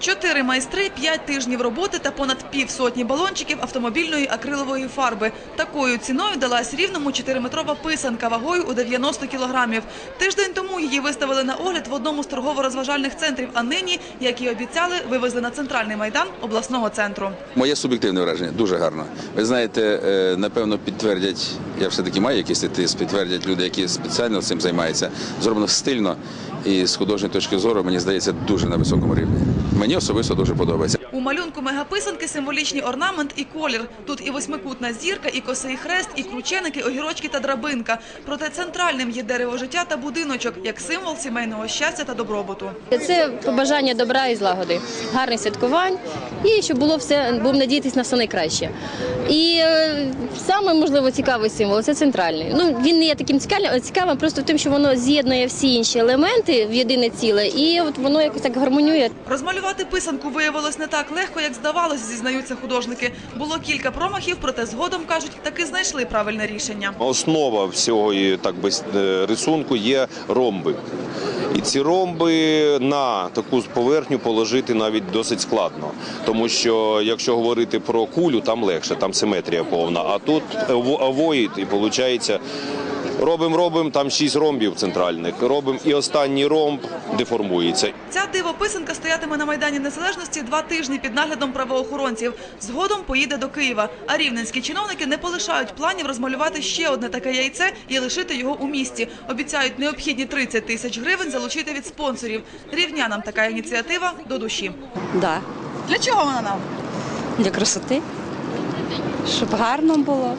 Чотири майстри, п'ять тижнів роботи та понад півсотні балончиків автомобільної акрилової фарби. Такою ціною далась рівному 4-метрова писанка вагою у 90 кілограмів. Тиждень тому її виставили на огляд в одному з торгово-розважальних центрів, а нині, як і обіцяли, вивезли на центральний майдан обласного центру. Моє суб'єктивне враження дуже гарно. Ви знаєте, е, напевно, підтвердять, я все-таки маю якийсь тиск, підтвердять люди, які спеціально цим займаються. Зроблено стильно і з художньої точки зору, мені здається, дуже на високому рівні. Мені особисто дуже подобається. У малюнку мегаписанки символічний орнамент і колір. Тут і восьмикутна зірка, і косий хрест, і крученики, огірочки та драбинка. Проте центральним є дерево життя та будиночок як символ сімейного щастя та добробуту. Це побажання добра і злагоди, гарних святкувань і щоб було все, будемо надіятися на все найкраще. І е, саме можливо цікавий символ це центральний. Ну він не є таким цікавим, цікавим просто тим, що воно з'єднує всі інші елементи в єдине ціле, і от воно якось так гармонює. Розмалювати писанку виявилось не так легко, як здавалось, зізнаються художники. Було кілька промахів, проте згодом кажуть, таки знайшли правильне рішення. Основа всього так би е, рисунку є ромби. І ці ромби на таку поверхню положити навіть досить складно, тому що якщо говорити про кулю, там легше, там симетрія повна. А тут аво- авоїд, і виходить, робимо, робимо, там шість ромбів центральних. Робимо і останній ромб деформується. Ця диво-писанка стоятиме на Майдані Незалежності два тижні під наглядом правоохоронців. Згодом поїде до Києва. А рівненські чиновники не полишають планів розмалювати ще одне таке яйце і лишити його у місті. Обіцяють необхідні 30 тисяч гривень залучити від спонсорів. Рівнянам така ініціатива до душі. Да, Для чого вона нам? для красоти. Щоб гарно було,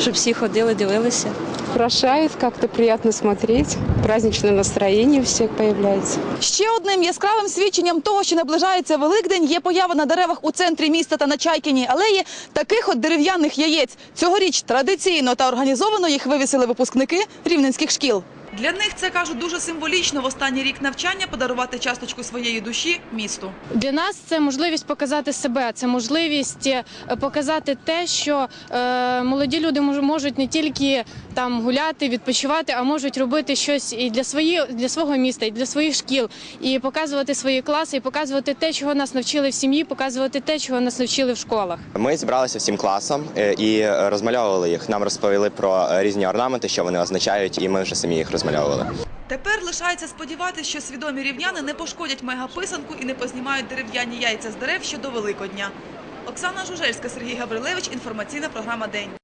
щоб всі ходили, дивилися. Украшает, как-то приятно смотреть. Праздничне настроєння у всіх появляется. Ще одним яскравим свідченням того, що наближається Великдень, є поява на деревах у центрі міста та на Чайкіній алеї таких от дерев'яних яєць. Цьогоріч традиційно та організовано їх вивісили випускники рівненських шкіл. Для них це кажуть дуже символічно в останній рік навчання подарувати часточку своєї душі місту. Для нас це можливість показати себе, це можливість е, показати те, що е, молоді люди мож- можуть не тільки там гуляти, відпочивати, а можуть робити щось і для свої, для свого міста, і для своїх шкіл, і показувати свої класи, і показувати те, чого нас навчили в сім'ї, показувати те, чого нас навчили в школах. Ми зібралися всім класом е, і розмальовували їх. Нам розповіли про е, різні орнаменти, що вони означають, і ми вже самі їх розмальовували. Тепер лишається сподіватися, що свідомі рівняни не пошкодять мегаписанку і не познімають дерев'яні яйця з дерев ще до Великодня. Оксана Жужельська, Сергій Гаврилевич. Інформаційна програма День.